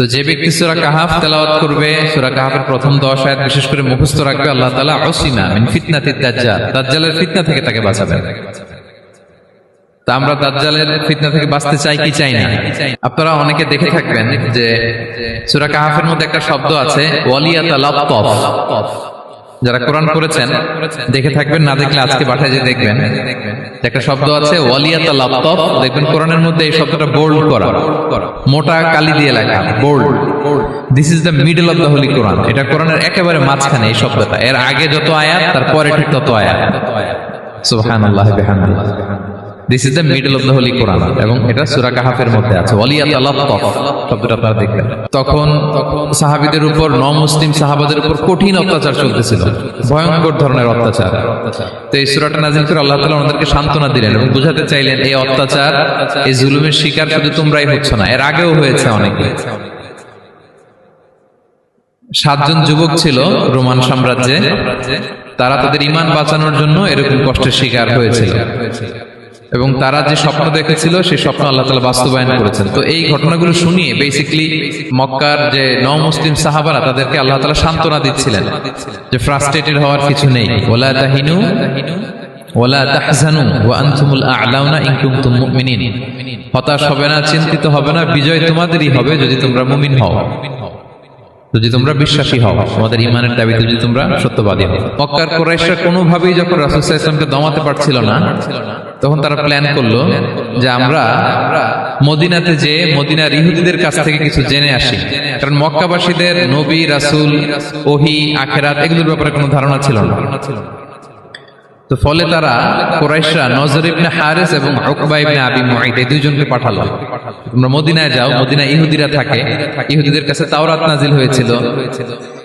তো যে ব্যক্তি সুরা কাহাফ তেলাওয়াত করবে, সুরা কাহাফের প্রথম দশ আয়াত বিশেষ করে মুখস্থ রাখবে, আল্লাহ তাআলা অসিমা মিন ফিতনাতিদ দাজ্জাল, দাজ্জালের ফিতনা থেকে তাকে বাঁচাবেন। তা আমরা দাজ্জালের ফিতনা থেকে বাঁচতে চাই কি চাই না? আপনারা অনেকে দেখে থাকবেন যে সুরা কাহাফের মধ্যে একটা শব্দ আছে যারা কোরআন করেছেন দেখে থাকবেন, না দেখলে আজকে বাসায় যে দেখবেন একটা শব্দ আছে ওয়ালিয়াতা লাত্তফ দেখবেন কোরআনের মধ্যে এই শব্দটা বোল্ড করা। মোটা কালি দিয়ে লেখা bold this is the middle of the Holy Quran এটা কোরআনের একেবারে মাঝখানে এই শব্দটা। এর আগে যত আয়াত তারপরে ঠিক তত আয়াত। সুবহানাল্লাহ বিহামদিহি this is the middle of the Holy Quran এবং এটা সূরা কাহাফের মধ্যে আছে। শব্দটা আপনারা দেখবেন তখন সাহাবীদের উপর ন মুসলিম সাহাবাদের উপর কঠিন অত্যাচার চলতেছিল, ভয়ঙ্কর ধরনের অত্যাচার। তো এই সূরাটা নাজিল করে আল্লাহ তাআলা ওনাদেরকে সান্ত্বনা দিলেন এবং বুঝাতে চাইলেন, এই অত্যাচার, এই জুলুমের শিকার শুধু তোমরাই হচ্ছ না, এর আগেও হয়েছে অনেকে। সাতজন যুবক ছিল রোমান সাম্রাজ্যে, তারা তাদের ইমান বাঁচানোর জন্য এরকম কষ্টের শিকার হয়েছিল। এবং তারা যে স্বপ্ন দেখেছিল সেই স্বপ্ন আল্লাহ তালা বাস্তবায়ন করেছেন। তো এই ঘটনাগুলো শুনিয়ে বেসিকলি মক্কার যে ন মুসলিম সাহাবারা তাদেরকে আল্লাহ তালা সান্ত্বনা দিচ্ছিলেন যে ফ্রাস্ট্রেটেড হওয়ার কিছু নেই। ওলা তাহিনু ওলা তাহজানু ওয়া আনতুমুল আ'লাউনা ইন কুনতুম মুমিনিন। হতাশ হবে না চিন্তিত হবে না বিজয় তোমাদেরই হবে যদি তোমরা মুমিন হও। যদি তোমরা বিশ্বাসী হও তোমাদের ইমানের দাবিতে যদি তোমরা সত্যবাদী হও। মক্কার কোরাইশরা কোনোভাবেই যখন রাসূল সাল্লাল্লাহু আলাইহি দমাতে পারছিল না তখন তারা প্ল্যান করল যে আমরা মদিনাতে যে মদিনার ইহুদিদের কাছ থেকে কিছু জেনে আসি। কারণ মক্কাবাসীদের নবী রাসূল ওহি আখেরাত এগুলোর ব্যাপারে কোনো ধারণা ছিল না। তো ফলে তারা কোরাইশরা নজর ইবনে হারিস এবং উকবা ইবনে আবি মুঈদ এই দুইজনকে পাঠালো। তোমরা মদিনায় যাও মদিনা ইহুদিরা থাকে। ইহুদিদের কাছে তাওরাত নাজিল হয়েছিল।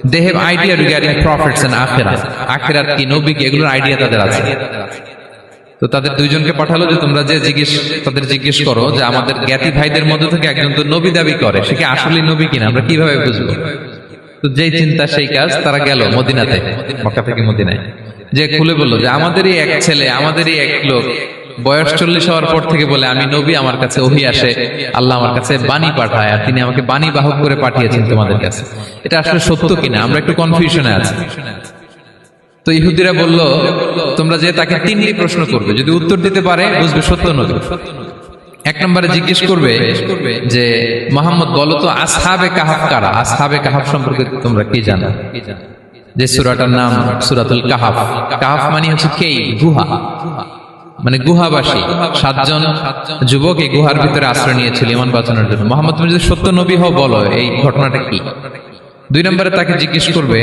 They have idea regarding prophets and আখিরাত। আখিরাত। কি নবী কি? এগুলোর আইডিয়া তাদের আছে। তো তাদের দুইজনকে পাঠালো যে তোমরা যে জিজ্ঞেস, তাদের জিজ্ঞেস করো যে আমাদের জ্ঞাতি ভাইদের মধ্যে থেকে একজন তো নবী দাবি করে, সে কি আসলে নবী কিনা? আমরা কীভাবে বুঝব? তো যেই চিন্তা, সেই কাজ তারা গেল মদিনাতে, মক্কা থেকে মদিনায়। যে খুলে বলল যে, আমাদেরই এক ছেলে, আমাদেরই এক লোক। বয়স চল্লিশ হওয়ার পর থেকে বলে, আমি নবী, আমার কাছে ওহি আসে, আল্লাহ আমার কাছে বাণী পাঠায়, আর তিনি আমাকে বাণী বাহক করে পাঠিয়েছেন তোমাদের কাছে। এটা আসলে সত্য কিনা? আমরা একটু কনফিউশনে আছি। তো ইহুদিরা বলল, তোমরা যে তাকে তিনটি প্রশ্ন করবে, যদি উত্তর দিতে পারে, বুঝবে সত্য নবী। এক নম্বরে জিজ্ঞেস করবে যে, মোহাম্মদ, বলো তো আসহাবে কাহাফ কারা? আসহাবে কাহাফ সম্পর্কে তোমরা কি জানো? যে সুরাটার নাম সুরাতুল কাহাফ। কাহাফ মানে হচ্ছে কে? গুহা। মানে গুহাবাসী। সাতজন যুবক এই গুহার ভিতরে আশ্রয় নিয়েছিল ইমান বাঁচানোর জন্য। মোহাম্মদ, তুমি যদি সত্য নবী হও, বলো এই ঘটনাটা কি? দুই নম্বরে তাকে জিজ্ঞেস করবে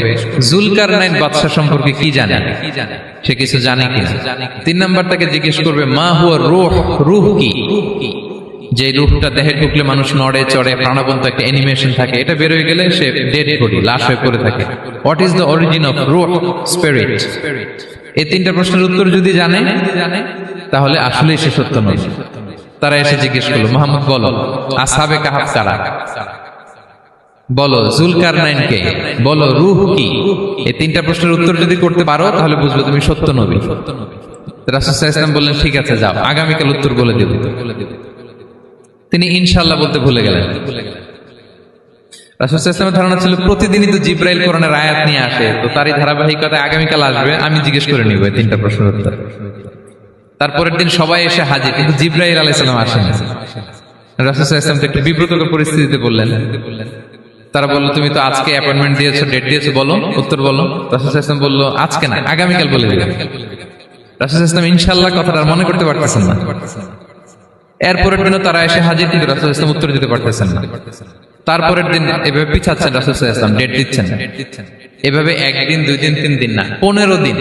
জুলকার নাইন বাদশাহ সম্পর্কে কি জানে? সে কিছু জানে কিনা? তিন নম্বর তাকে জিজ্ঞেস করবে, মা হুয়া রুহ রুহ কি? যে রুহটা দেহে ঢুকলে মানুষ নড়ে, চড়ে, প্রাণবন্ত একটা অ্যানিমেশন থাকে, এটা বের হয়ে গেলে সে ডেড বডি লাশ হয়ে পড়ে থাকে। What is the origin of রুহ স্পিরিট এই তিনটা প্রশ্নের উত্তর যদি জানে, তাহলে আসলেই সে সত্য নয়। তারা এসে জিজ্ঞেস করল, মোহাম্মদ, বলো আসাবে কাহাব কারা? বলো জুলকার নাইন কে বলো, রুহ কি? এই তিনটা প্রশ্নের উত্তর যদি করতে পারো, তাহলে বুঝবে তুমি সত্য নবী। বললেন, ঠিক আছে, যাও, আগামীকাল উত্তর বলে তিনি ইনশাল্লাহ বলতে ভুলে গেলেন। ধারণা ছিল, প্রতিদিনই তো জিব্রাইল আয়াত নিয়ে আসে। তো তারই ধারাবাহিকতায় আগামীকাল আসবে, আমি জিজ্ঞেস করে নিব তিনটা প্রশ্নের উত্তর। তারপরের দিন সবাই এসে হাজির, কিন্তু জিব্রাইল আলাইসালাম আসেন। ইসলাম তো একটু বিব্রতকর পরিস্থিতিতে বললেন তারা বলল, তুমি তো আজকে অ্যাপয়েন্টমেন্ট দিয়েছ ডেট দিয়েছ, বলো, উত্তর বলো। রাসুল বলল, আজকে না, আগামীকাল বলে দিলেন রাসুল ইসলাম ইনশাল্লাহ কথাটা মনে করতে পারতেছেন না। এরপরের দিনও তারা এসে হাজির, কিন্তু রাসুল ইসলাম উত্তর দিতে পারতেছেন না। তারপরের দিন এভাবে পিছাচ্ছেন রাসুল ইসলাম ডেট দিচ্ছেন। এভাবে একদিন, দুই দিন, তিন দিন না, পনেরো দিন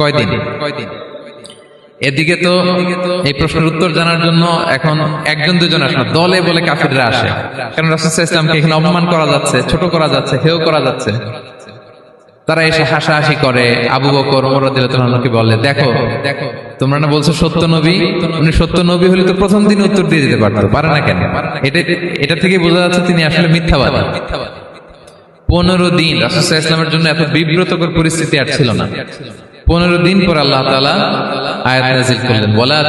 কয়দিন কয়দিন? এদিকে তো এই প্রশ্নের উত্তর জানার জন্য এখন একজন দুজন আসে দলে বলে কাফিররা আসে। কারণ রাসুল ইসলামকে এখানে অপমান করা যাচ্ছে, ছোট করা যাচ্ছে, হেও করা যাচ্ছে। তারা এসে হাসাহাসি করে, আবু বকর ওমরকে বলে, দেখো দেখো তোমরা না বলছো সত্য নবী? উনি সত্য নবী হলে তো প্রথম দিন উত্তর দিয়ে দিতে পারতো, পারে না কেন? এটা থেকে বোঝা যাচ্ছে তিনি আসলে মিথ্যাবাদী। পনেরো দিন রাসুসাহ ইসলামের জন্য এত বিব্রতকর পরিস্থিতি আর ছিল না। পনেরো দিন পর আল্লাহ আল্লাহ। মানে বলা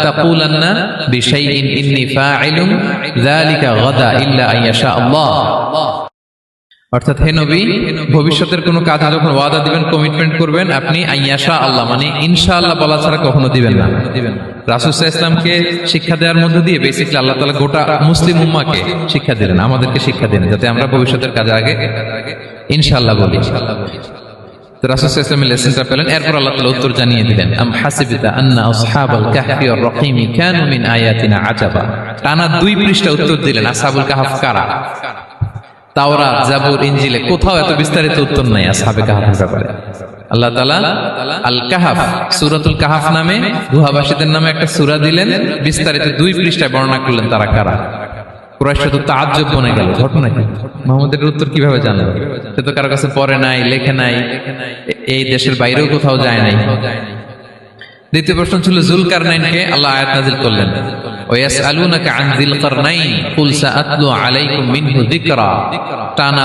ছাড়া কখনো দিবেন না। ইসলামকে শিক্ষা দেওয়ার মধ্যে দিয়ে বেসিকলি আল্লাহ তালা গোটা মুসলিম উম্মাকে শিক্ষা দিলেন, আমাদেরকে শিক্ষা দিলেন, যাতে আমরা ভবিষ্যতের কাজে আগে ইনশাআল্লাহ বলি। রাসূল আল্লাহ কোথাও এত বিস্তারিত উত্তর নাই আল্লাহ কাহাফ সূরাতুল কাহাফ নামে গুহাবাসীদের নামে একটা সূরা দিলেন, বিস্তারিত দুই পৃষ্ঠায় বর্ণনা করলেন তারা কারা। তো বনে গেল, ঘটনা কি? মোহাম্মদের উত্তর কীভাবে সে তো কারও কাছে পড়ে নাই, লেখে নাই, এই দেশের বাইরেও কোথাও যায় নাই। দ্বিতীয় প্রশ্ন ছিল আল্লাহ আয়াত নাজিল করলেন।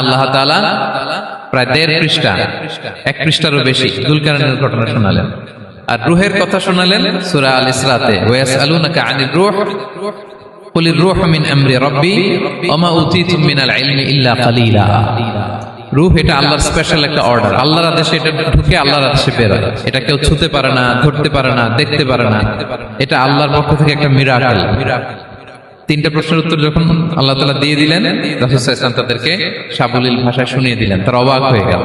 আল্লাহ তাআলা প্রায় পৃষ্ঠা, এক ঘটনা শোনালেন। আর রূহের কথা শোনালেন সূরা আল ইসরাতে قل الروح من امر ربي وما اوتيتم من العلم الا قليلا রূহ এটা আল্লাহর স্পেশাল একটা অর্ডার আল্লাহর আদেশে এটা ঢুকে আল্লাহর আদেশে বেরোয় এটা কেউ ছুতে পারে না ধরতে পারে না দেখতে পারে না এটা আল্লাহর পক্ষ থেকে একটা মিরাকেল তিনটা প্রশ্নের উত্তর যখন আল্লাহ তাআলা দিয়ে দিলেন রাসূল সাল্লাল্লাহু আলাইহি ওয়াসাল্লাম তাদেরকে সাবলীল ভাষায় শুনিয়ে দিলেন তারা অবাক হয়ে গেল